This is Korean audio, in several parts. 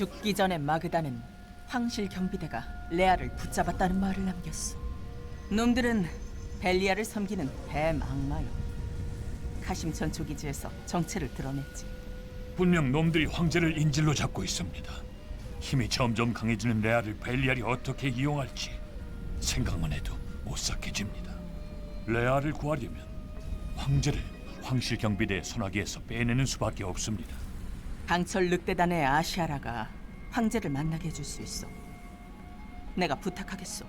죽기 전에 마그다는 황실 경비대가 레아를 붙잡았다는 말을 남겼어. 놈들은 벨리아를 섬기는 뱀 악마요. 카심 전초기지에서 정체를 드러냈지. 분명 놈들이 황제를 인질로 잡고 있습니다. 힘이 점점 강해지는 레아를 벨리알이 어떻게 이용할지 생각만 해도 오싹해집니다. 레아를 구하려면 황제를 황실 경비대 소나기에서 빼내는 수밖에 없습니다. 강철 늑대단의 아시아라가 황제를 만나게 해줄 수 있어. 내가 부탁하겠소.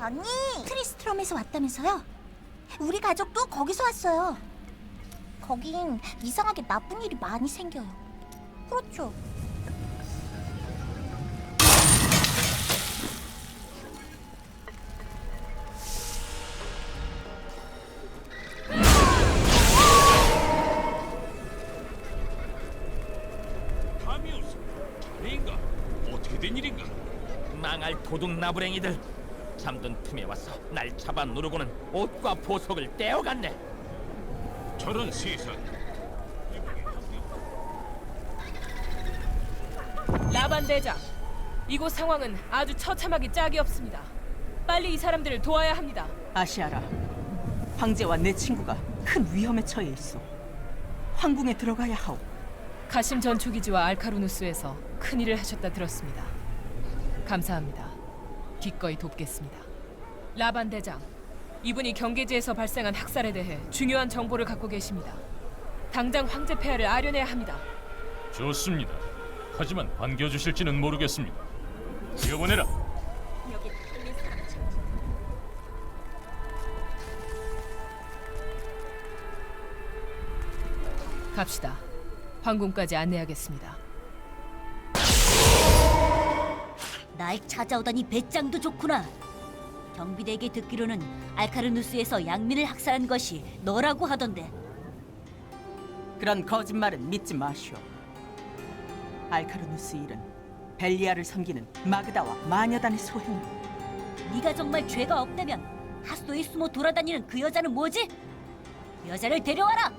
언니, 트리스트롬에서 왔다면서요? 우리 가족도 거기서 왔어요. 거긴 이상하게 나쁜 일이 많이 생겨요. 그렇죠? 된 일인가? 망할 도둑 나부랭이들 잠든 틈에 와서 날 잡아 누르고는 옷과 보석을 떼어갔네 저런 세상. 라반 대장, 이곳 상황은 아주 처참하기 짝이 없습니다. 빨리 이 사람들을 도와야 합니다. 아시아라, 황제와 내 친구가 큰 위험에 처해 있어. 황궁에 들어가야 하오. 카심 전초기지와 알카루누스에서 큰 일을 하셨다 들었습니다. 감사합니다. 기꺼이 돕겠습니다. 라반 대장, 이분이 경계지에서 발생한 학살에 대해 중요한 정보를 갖고 계십니다. 당장 황제 폐하를 아련해야 합니다. 좋습니다. 하지만 반겨주실지는 모르겠습니다. 지어보내라. 갑시다. 황궁까지 안내하겠습니다. 날 찾아오다니 배짱도 좋구나. 경비대에게 듣기로는 알카르누스에서 양민을 학살한 것이 너라고 하던데. 그런 거짓말은 믿지 마시오. 알카르누스 일은 벨리아를 섬기는 마그다와 마녀단의 소행. 네가 정말 죄가 없다면 하수도에 숨어 돌아다니는 그 여자는 뭐지? 그 여자를 데려와라.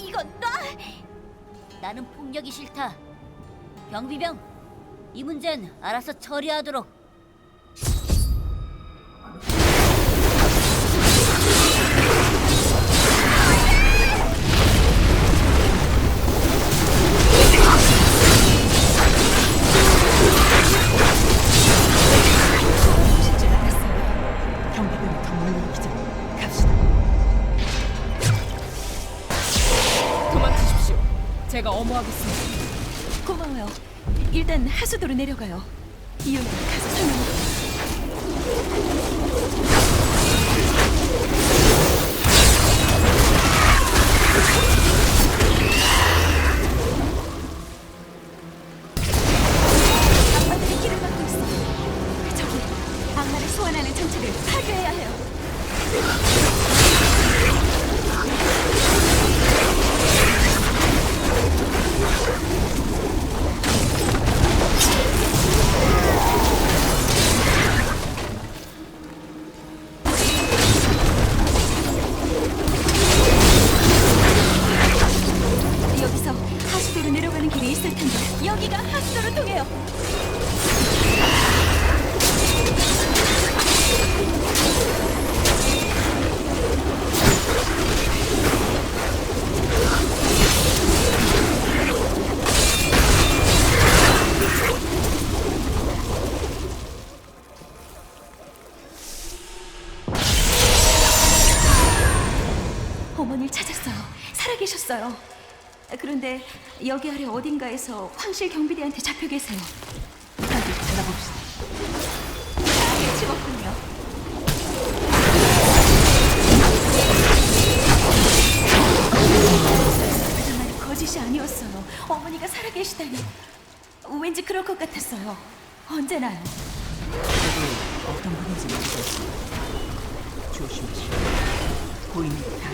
이건 놔. 나는 폭력이 싫다. 경비병, 이 문제는 알아서 처리하도록. 엄호하겠습니다. 고마워요. 일단 하수도로 내려가요. 이용이 가서 설명 어머니를 찾았어요. 살아계셨어요. 그런데 여기 아래 어딘가에서 황실 경비대한테 잡혀 계세요. 어디 찾아봅시다. 다 죽었군요. 그 말은 거짓이 아니었어요. 어머니가 살아계시다니. 왠지 그럴 것 같았어요. 언제나요. 어떤 분인지 모르겠어. 조심하시오. 고인이 다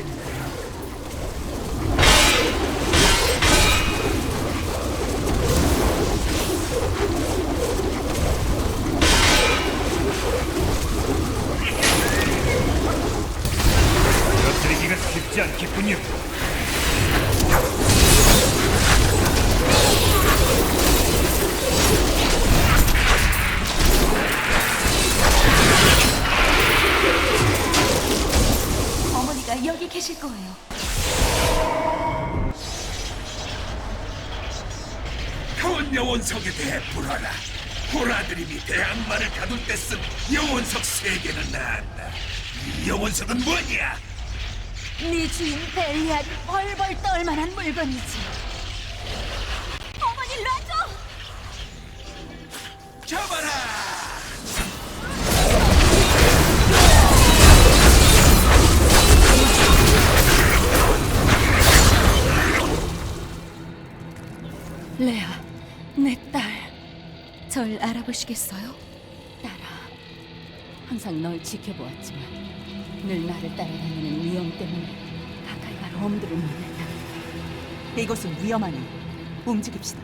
거예요. 그 영혼석에 대해 불어라. 보라드림이 대항마를 가둘 때쓴 영혼석 세 개는 나한다. 이 영혼석은 뭐냐? 네 주인 벨리알이 벌벌 떨 만한 물건이지. 절 알아보시겠어요? 딸아, 항상 널 지켜보았지만 늘 나를 따라다니는 위험 때문에 가까이 갈 엄두를 못 냈다. 이곳은 위험하니 움직입시다.